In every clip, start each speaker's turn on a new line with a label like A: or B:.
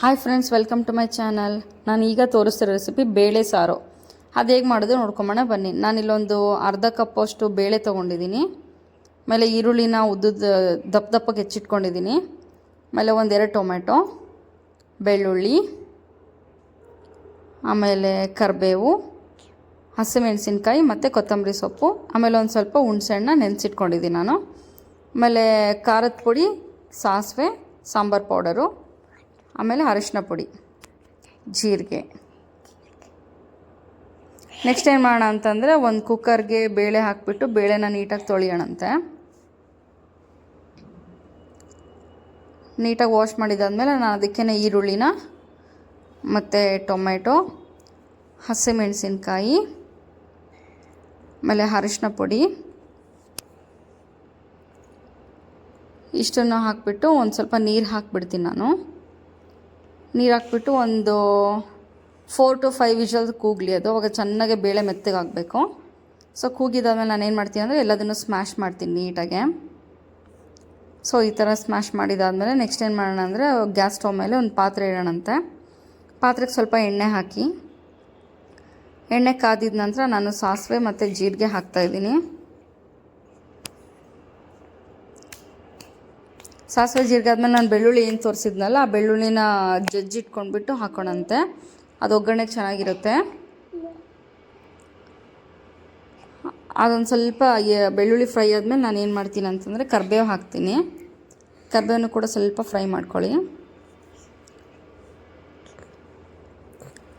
A: Hi friends welcome to my channel ನಾನು ಈಗ ತೋರಿಸ್ತಿರೋ recipe ಬೇಳೆ ಸಾರು. ಅದು ಹೇಗೆ ಮಾಡೋದು ನೋಡ್ಕೊಂಬೋಣ, ಬನ್ನಿ. ನಾನಿಲ್ಲೊಂದು ಅರ್ಧ ಕಪ್ಪಷ್ಟು ಬೇಳೆ ತೊಗೊಂಡಿದ್ದೀನಿ ಆಮೇಲೆ ಈರುಳ್ಳಿನ ಉದ್ದದ ದಪ್ಪ ದಪ್ಪಗೆ ಹೆಚ್ಚಿಟ್ಕೊಂಡಿದ್ದೀನಿ ಆಮೇಲೆ ಒಂದೆರಡು ಟೊಮೆಟೊ ಬೆಳ್ಳುಳ್ಳಿ, ಆಮೇಲೆ ಕರಿಬೇವು, ಹಸಿಮೆಣಸಿನ್ಕಾಯಿ ಮತ್ತು ಕೊತ್ತಂಬರಿ ಸೊಪ್ಪು, ಆಮೇಲೆ ಒಂದು ಸ್ವಲ್ಪ ಹುಣ್ಸೆಹಣ್ಣ ನೆನೆಸಿಟ್ಕೊಂಡಿದ್ದೀನಿ ನಾನು. ಆಮೇಲೆ ಖಾರದ ಪುಡಿ, ಸಾಸಿವೆ, ಸಾಂಬಾರು ಪೌಡರು ಆಮೇಲೆ ಅರಿಶಿನ ಪುಡಿ, ಜೀರಿಗೆ. ನೆಕ್ಸ್ಟ್ ಏನು ಮಾಡೋಣ ಅಂತಂದರೆ ಒಂದು ಕುಕ್ಕರ್ಗೆ ಬೇಳೆ ಹಾಕಿಬಿಟ್ಟು ಬೇಳೆನ ನೀಟಾಗಿ ತೊಳೆಯೋಣಂತೆ. ನೀಟಾಗಿ ವಾಶ್ ಮಾಡಿದಾದ್ಮೇಲೆ ನಾನು ಅದಕ್ಕೇ ಈರುಳ್ಳಿನ ಮತ್ತು ಟೊಮೆಟೊ ಹಸಿಮೆಣಸಿನ್ಕಾಯಿ, ಆಮೇಲೆ ಅರಿಶಿನ ಪುಡಿ. ಇಷ್ಟನ್ನು ಹಾಕಿಬಿಟ್ಟು ಒಂದು ಸ್ವಲ್ಪ ನೀರು ಹಾಕ್ಬಿಡ್ತೀನಿ ನಾನು. ನೀರು ಹಾಕ್ಬಿಟ್ಟು ಒಂದು ಫೋರ್ ಟು ಫೈವ್ ವಿಷಲ್ ಕೂಗಲಿ ಅದು. ಅವಾಗ ಚೆನ್ನಾಗಿ ಬೇಳೆ ಮೆತ್ತಗೆ ಆಗಬೇಕು ಸೊ ನಾನು ಏನು ಮಾಡ್ತೀನಿ ಅಂದರೆ ಎಲ್ಲದನ್ನು ಸ್ಮ್ಯಾಶ್ ಮಾಡ್ತೀನಿ ನೀಟಾಗೆ. ಸೊ ಈ ಥರ ಸ್ಮ್ಯಾಶ್ ಮಾಡಿದಾದಮೇಲೆ ನೆಕ್ಸ್ಟ್ ಏನು ಮಾಡೋಣ ಅಂದರೆ ಗ್ಯಾಸ್ ಸ್ಟವ್ ಮೇಲೆ ಒಂದು ಪಾತ್ರೆ ಇಡೋಣಂತೆ. ಪಾತ್ರೆಗೆ ಸ್ವಲ್ಪ ಎಣ್ಣೆ ಹಾಕಿ. ಎಣ್ಣೆ ಕಾದಿದ ನಂತರ ನಾನು ಸಾಸಿವೆ ಮತ್ತು ಜೀರಿಗೆ ಹಾಕ್ತಾಯಿದ್ದೀನಿ ಸಾಸಿವೆ ಜೀರಿಗೆ ಆದಮೇಲೆ ನಾನು ಬೆಳ್ಳುಳ್ಳಿ ಏನು ತೋರಿಸಿದ್ನಲ್ಲ, ಆ ಬೆಳ್ಳುಳ್ಳಿನ ಜಜ್ಜಿಟ್ಕೊಂಡ್ಬಿಟ್ಟು ಹಾಕೋಣಂತೆ. ಅದು ಒಗ್ಗರಣೆ ಚೆನ್ನಾಗಿರುತ್ತೆ. ಅದೊಂದು ಸ್ವಲ್ಪ ಬೆಳ್ಳುಳ್ಳಿ ಫ್ರೈ ಆದಮೇಲೆ ನಾನು ಏನು ಮಾಡ್ತೀನಿ ಅಂತಂದರೆ ಕರ್ಬೇವು ಹಾಕ್ತೀನಿ. ಕರ್ಬೇವನ್ನು ಕೂಡ ಸ್ವಲ್ಪ ಫ್ರೈ ಮಾಡ್ಕೊಳ್ಳಿ.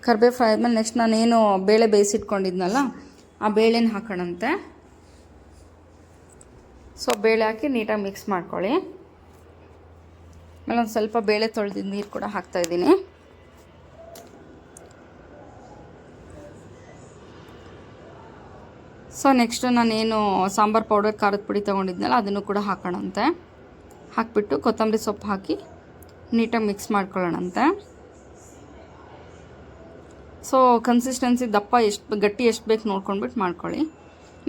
A: ಕರ್ಬೇವು ಫ್ರೈ ಆದಮೇಲೆ ನೆಕ್ಸ್ಟ್ ನಾನೇನು ಬೇಳೆ ಬೇಯಿಸಿಟ್ಕೊಂಡಿದ್ನಲ್ಲ, ಆ ಬೇಳೆನ ಹಾಕೋಣಂತೆ. ಸೊ, ಬೇಳೆ ಹಾಕಿ ನೀಟಾಗಿ ಮಿಕ್ಸ್ ಮಾಡ್ಕೊಳ್ಳಿ. ಆಮೇಲೆ ಒಂದು ಸ್ವಲ್ಪ ಬೇಳೆ ತೊಳೆದಿದ್ದು ನೀರು ಕೂಡ ಹಾಕ್ತಾ ಇದ್ದೀನಿ. ಸೊ ನೆಕ್ಸ್ಟು ನಾನೇನು ಸಾಂಬಾರು ಪೌಡರ್ ಖಾರದ ಪುಡಿ ತೊಗೊಂಡಿದ್ನಲ್ಲ, ಅದನ್ನು ಕೂಡ ಹಾಕೋಣಂತೆ. ಹಾಕಿಬಿಟ್ಟು ಕೊತ್ತಂಬರಿ ಸೊಪ್ಪು ಹಾಕಿ ನೀಟಾಗಿ ಮಿಕ್ಸ್ ಮಾಡ್ಕೊಳ್ಳೋಣಂತೆ. ಸೊ ಕನ್ಸಿಸ್ಟೆನ್ಸಿ ದಪ್ಪ ಎಷ್ಟು, ಗಟ್ಟಿ ಎಷ್ಟು ಬೇಕು ನೋಡ್ಕೊಂಡ್ಬಿಟ್ಟು ಮಾಡ್ಕೊಳ್ಳಿ.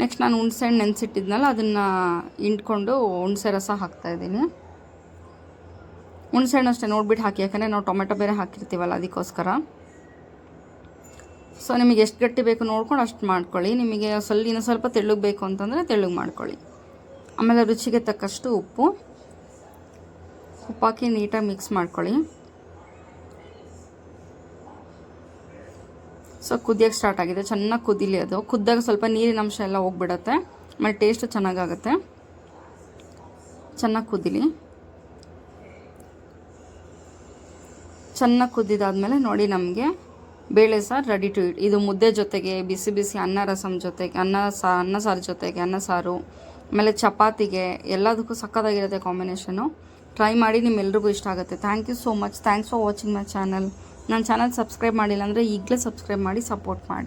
A: ನೆಕ್ಸ್ಟ್ ನಾನು ಹುಣ್ಸೆ ಹಣ್ಣು ನೆನೆಸಿಟ್ಟಿದ್ನಲ್ಲ, ಅದನ್ನು ಹಿಂಡ್ಕೊಂಡು ಹುಣಸೆ ರಸ ಹಾಕ್ತಾಯಿದ್ದೀನಿ ಹುಣಸೆಹಣ್ಣು ಅಷ್ಟೇ ನೋಡ್ಬಿಟ್ಟು ಹಾಕಿ, ಯಾಕಂದರೆ ನಾವು ಟೊಮೆಟೊ ಬೇರೆ ಹಾಕಿರ್ತೀವಲ್ಲ ಅದಕ್ಕೋಸ್ಕರ. ಸೊ ನಿಮಗೆ ಎಷ್ಟು ಗಟ್ಟಿ ಬೇಕು ನೋಡ್ಕೊಂಡು ಅಷ್ಟು ಮಾಡ್ಕೊಳ್ಳಿ. ನಿಮಗೆ ಸ್ವಲ್ಪ ಇನ್ನೂ ಸ್ವಲ್ಪ ತೆಳ್ಳಗೆ ಬೇಕು ಅಂತಂದರೆ ತೆಳ್ಳಗೆ ಮಾಡ್ಕೊಳ್ಳಿ. ಆಮೇಲೆ ರುಚಿಗೆ ತಕ್ಕಷ್ಟು ಉಪ್ಪು. ಉಪ್ಪಾಕಿ ನೀಟಾಗಿ ಮಿಕ್ಸ್ ಮಾಡ್ಕೊಳ್ಳಿ. ಸೊ ಕುದಿಯೋಕ್ಕೆ ಸ್ಟಾರ್ಟ್ ಆಗಿದೆ. ಚೆನ್ನಾಗಿ ಕುದಿಲಿ ಅದು. ಕುದ್ದಾಗ ಸ್ವಲ್ಪ ನೀರಿನ ಅಂಶ ಎಲ್ಲ ಹೋಗ್ಬಿಡತ್ತೆ. ಆಮೇಲೆ ಟೇಸ್ಟು ಚೆನ್ನಾಗಾಗುತ್ತೆ. ಚೆನ್ನಾಗಿ ಕುದಿಲಿ. ಚೆನ್ನಾಗಿ ಕುದ್ದಿದಾದ್ಮೇಲೆ ನೋಡಿ ನಮಗೆ ಬೇಳೆ ಸಾರು ರೆಡಿ ಟು ಇಟ್ ಇದು ಮುದ್ದೆ ಜೊತೆಗೆ ಬಿಸಿ ಬಿಸಿ ಅನ್ನ ರಸಮ್ ಜೊತೆಗೆ, ಅನ್ನ ಸಾ, ಅನ್ನ ಸಾರು ಜೊತೆಗೆ, ಅನ್ನ ಸಾರು, ಆಮೇಲೆ ಚಪಾತಿಗೆ ಎಲ್ಲದಕ್ಕೂ ಸಕ್ಕತ್ತಾಗಿರುತ್ತೆ ಕಾಂಬಿನೇಷನು ಟ್ರೈ ಮಾಡಿ ನಿಮ್ಮೆಲ್ರಿಗೂ ಇಷ್ಟ ಆಗುತ್ತೆ. Thank you so much thanks for watching my channel ನನ್ನ ಚಾನಲ್ ಸಬ್ಸ್ಕ್ರೈಬ್ ಮಾಡಿಲ್ಲ ಅಂದರೆ ಈಗಲೇ ಸಬ್ಸ್ಕ್ರೈಬ್ ಮಾಡಿ ಸಪೋರ್ಟ್ ಮಾಡಿ.